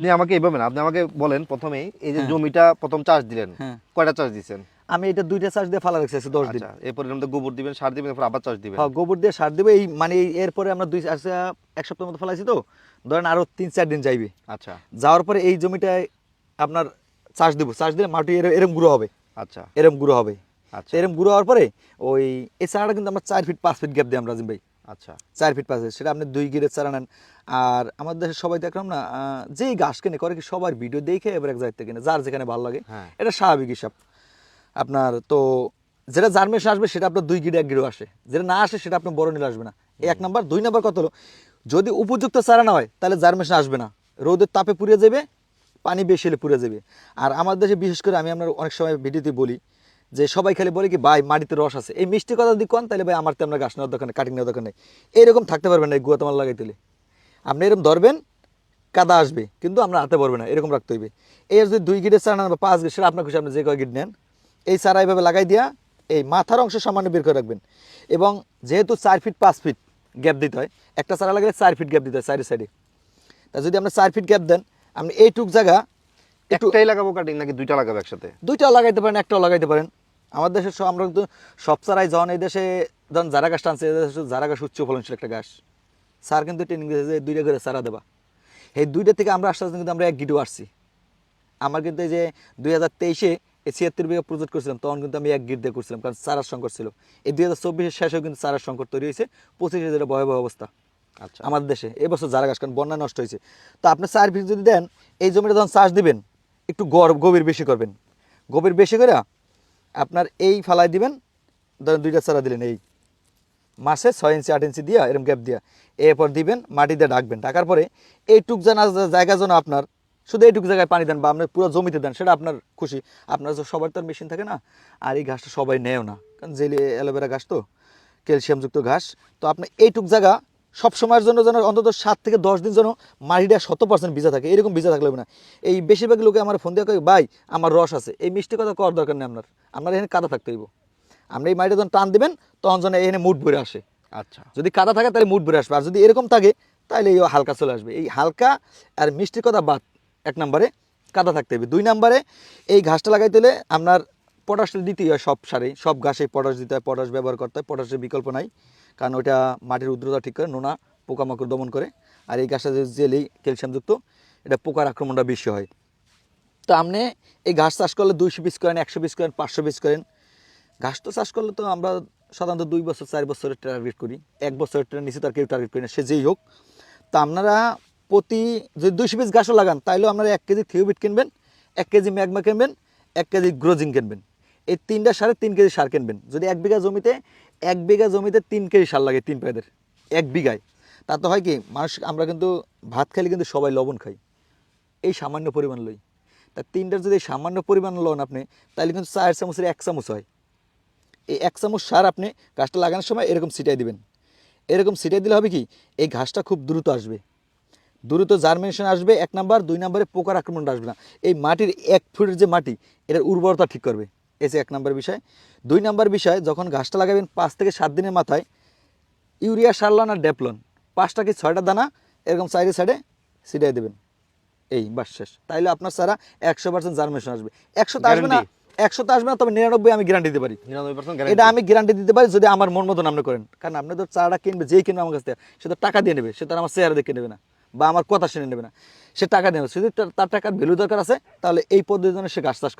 আপনি আমাকে এইভাবে না আপনি আমাকে বলেন প্রথমেই এই যে হ্যাঁ। জমিটা প্রথম চাষ দিলেন হ্যাঁ। কয়টা চাষ দিচ্ছেন আমি এটা দুইটা চাষ দিয়ে ফালা রেখেছি দশ দিন। আচ্ছা এরপর এর মধ্যে গোবর দিবেন সার দিবেন এরপর আবার চাষ দিবেন। হ্যাঁ গোবর দিয়ে সার দেবে এই মানে এরপরে আমরা দুই আচ্ছা, এক সপ্তাহের মতো ফেলাইছি তো ধরেন আরও তিন চার দিন যাইবে। আচ্ছা। যাওয়ার পরে এই জমিটায় আপনার চাষ দেবো চাষ দিলে মাটি এর- এরম গুঁড়ো হবে। আচ্ছা। এরম গুঁড়ো হবে। আচ্ছা। এরম গুঁড়ো হওয়ার পরে ওই এই চারাটা কিন্তু আমরা চার ফিট পাঁচ ফিট গ্যাপ দিই আমরা রাজিম ভাই। আচ্ছা। চার ফিট পাঁচ সেটা আপনি দুই গিরের চারা নেন আর আমাদের দেশে সবাই দেখলাম না যেই ঘাস কেনে করে কি সবার ভিডিও দেখে এবার এক জায়গাতে কিনে যার যেখানে ভালো লাগে। হ্যাঁ। এটা স্বাভাবিক হিসাব। আপনার তো যেটা জার্মেশন আসবে সেটা আপনার দুই গিরে এক গিরো আসে। যেটা না আসে সেটা আপনার বড় নিলে আসবে না। এক নাম্বার দুই নাম্বার কত হলো যদি উপযুক্ত চারা না হয় তাহলে জার্মেশন আসবে না। রোদের তাপে পুড়ে যাবে পানি বেশি হলে পুড়ে যাবে। আর আমাদের দেশে বিশেষ করে আমি আপনার অনেক সময় ভিডিওতে বলি যে সবাই খালি বলে কি ভাই মাটিতে রস আছে। এই মিষ্টি কথা যদি কন তাহলে ভাই আমার তো আমরা গাছ নেওয়ার দোকানে কাটিং নেওয়ার দোকানে এইরকম থাকতে পারবেন না এই গুয়া তোমার লাগাই তুলে আপনি এরকম ধরবেন কাদা আসবে কিন্তু আমরা হাতে পারবে না এরকম রাখতে হইবে। এই যদি দুই গিটের চারা নেন বা পাঁচ গিট সেটা আপনার খুশি আপনি যে কয় গিট নেন এই চারা এইভাবে লাগাই দিয়া এই মাথার অংশ সামান্য বের করে রাখবেন। এবং যেহেতু চার ফিট পাঁচ ফিট গ্যাপ দিতে হয় একটা চারা লাগালে চার ফিট গ্যাপ দিতে হয় সাইডে সাইডে তা যদি আপনি চার ফিট গ্যাপ দেন আপনি এইটুক জায়গা একটু একটাই লাগাবো কাটিং নাকি দুইটা লাগাবো একসাথে? দুইটা লাগাইতে পারেন একটাও লাগাইতে পারেন। আমাদের দেশে সব- আমরা কিন্তু সব চারাই যখন এই দেশে যখন জারা গাছ টানছে এই দেশে জারা গাছ উচ্চ ফলনশীল একটা গাছ। স্যার কিন্তু ট্রেনিং দিয়েছে যে দুইটা করে চারা দেবা। এই দুইটা থেকে আমরা আস্তে আস্তে কিন্তু আমরা এক গিটও আসছি। আমার কিন্তু এই যে দুই হাজার তেইশে এই ছিয়াত্তর বিঘা প্রজেক্ট করছিলাম তখন কিন্তু আমি এক গিট দিয়ে করছিলাম কারণ চারার সংকট ছিল। এই দুই হাজার চব্বিশের শেষেও কিন্তু চারার সংকট তৈরি হয়েছে পঁচিশে যেটা ভয়াবহ অবস্থা। আচ্ছা। আমাদের দেশে এবছর যারা গাছ কারণ বন্যা নষ্ট হয়েছে। তো আপনি চার ফিট যদি দেন এই জমিটা যখন চাষ দিবেন একটু গর গভীর বেশি করবেন। গভীর বেশি করে আপনার এই ফালাই দিবেন, ধরেন দুইটা চারা দিলেন, এই মাসে ছয় ইঞ্চি, আট ইঞ্চি দিয়া, এরকম গ্যাপ দিয়া। এরপর দিবেন মাটি দিয়ে ডাকবেন ডাকার পরে এইটুক জানা জায়গা যেন আপনার, শুধু এইটুক জায়গায় পানি দেন বা আপনার পুরো জমিতে দেন, সেটা আপনার খুশি। আপনার তো সবার তো মেশিন থাকে না, আর এই ঘাসটা সবাই নেয়ও না। কারণ জেলি, অ্যালোভেরা ঘাস তো, ক্যালসিয়ামযুক্ত ঘাস। তো আপনি এইটুক জায়গা সব সময়ের জন্য যেন অন্তত সাত থেকে দশ দিন যেন মাটিটা শত পার্সেন্ট ভিজা থাকে এরকম ভিজা থাকলে হবে না। এই বেশিরভাগ লোকে আমার ফোন দিয়ে কয় ভাই আমার রস আছে। এই মিষ্টি কথা করার দরকার নেই আপনার। আপনার এখানে কাদা থাকতে হইব। আপনি এই মাটিটা যখন টান দিবেন তখন যেন এখানে মুড ভরে আসে। আচ্ছা। যদি কাদা থাকে তাহলে মুড ভরে আসবে। আর যদি এরকম থাকে তাহলে এই হালকা চলে আসবে। এই হালকা আর মিষ্টির কথা বাদ এক নম্বরে কাদা থাকতে হবে। দুই নম্বরে এই ঘাসটা লাগাইতে হলে আপনার পটাশটা দিতেই হয় সব সারে সব ঘাসে পটাশ দিতে হয় পটাশ ব্যবহার করতে হয় পটাশের বিকল্প নাই। কারণ ওটা মাটির উদ্রতা ঠিক করে নোনা পোকামাকড় দমন করে। আর এই গাছটা জেলেই ক্যালসিয়ামযুক্ত, এটা পোকার আক্রমণটা বেশি হয়। তো আপনি এই ঘাস চাষ করলে দুইশো পিস করেন, একশো পিস করেন, পাঁচশো পিস করেন। ঘাস তো চাষ করলে তো আমরা সাধারণত দুই বছর, চার বছরের টার্গেট করি। এক বছরের নিচে তার কেউ টার্গেট করি না, সে যেই হোক। তা আপনারা প্রতি যদি দুইশো পিস ঘাসও লাগান, তাইলেও আপনারা এক কেজি থিওবিট কিনবেন, এক কেজি ম্যাগমা কিনবেন, এক কেজি গ্রোজিং কিনবেন। এই তিনটা সারে তিন কেজি সার কিনবেন। যদি এক বিঘা জমিতে, এক বিঘা জমিতে তিন কেজি সার লাগে তিন পায়েদের এক বিঘায়। তা তো হয় কি, মানুষ, আমরা কিন্তু ভাত খাইলে কিন্তু সবাই লবণ খাই। এই সামান্য পরিমাণ লই। তা তিনটার যদি সামান্য পরিমাণ লন আপনি তাহলে কিন্তু চার চামচের এক চামচ হয়। এই এক চামচ সার আপনি গাছটা লাগানোর সময় এরকম ছিটাই দিবেন। এরকম ছিটাই দিলে হবে কি, এই ঘাসটা খুব দ্রুত আসবে। দ্রুত জার্মিনেশন আসবে, এক নাম্বার। দুই নম্বরে পোকার আক্রমণটা আসবে না। এই মাটির এক ফুটের যে মাটি, এটার উর্বরতা ঠিক করবে। এসে এক নম্বর বিষয়। দুই নম্বর বিষয় যখন ঘাসটা লাগাবেন পাঁচ থেকে সাত দিনের মাথায় ইউরিয়া সারলন আর ডেপলন পাঁচটা কি ছয়টা দানা এরকম সাইডে সাইডে ছিটাই দেবেন। এই বাস শেষ। তাইলে আপনার সারা একশো পার্সেন্ট জার্মিনেশন আসবে। একশো তো আসবে না Guarantee? একশো তো আসবে না তবে নিরানব্বই আমি গ্যারান্টি দিতে পারি। নিরানব্বই পার্সেন্ট এটা আমি গ্যারান্টি দিতে পারি যদি আমার মন মতন আপনি করেন। কারণ আপনি তো চারাটা কিনবে যেই কিনবে আমার কাছ থেকে সে তো টাকা দিয়ে নেবে সে তো আমার চেহারা দেখে নেবে না বা আমার কথা শুনে নেবে না। সে টাকা নেবে যদি তার- টাকার ভ্যালু দরকার আছে তাহলে এই পদ্ধতির জন্য সে গাছ চাষ করে।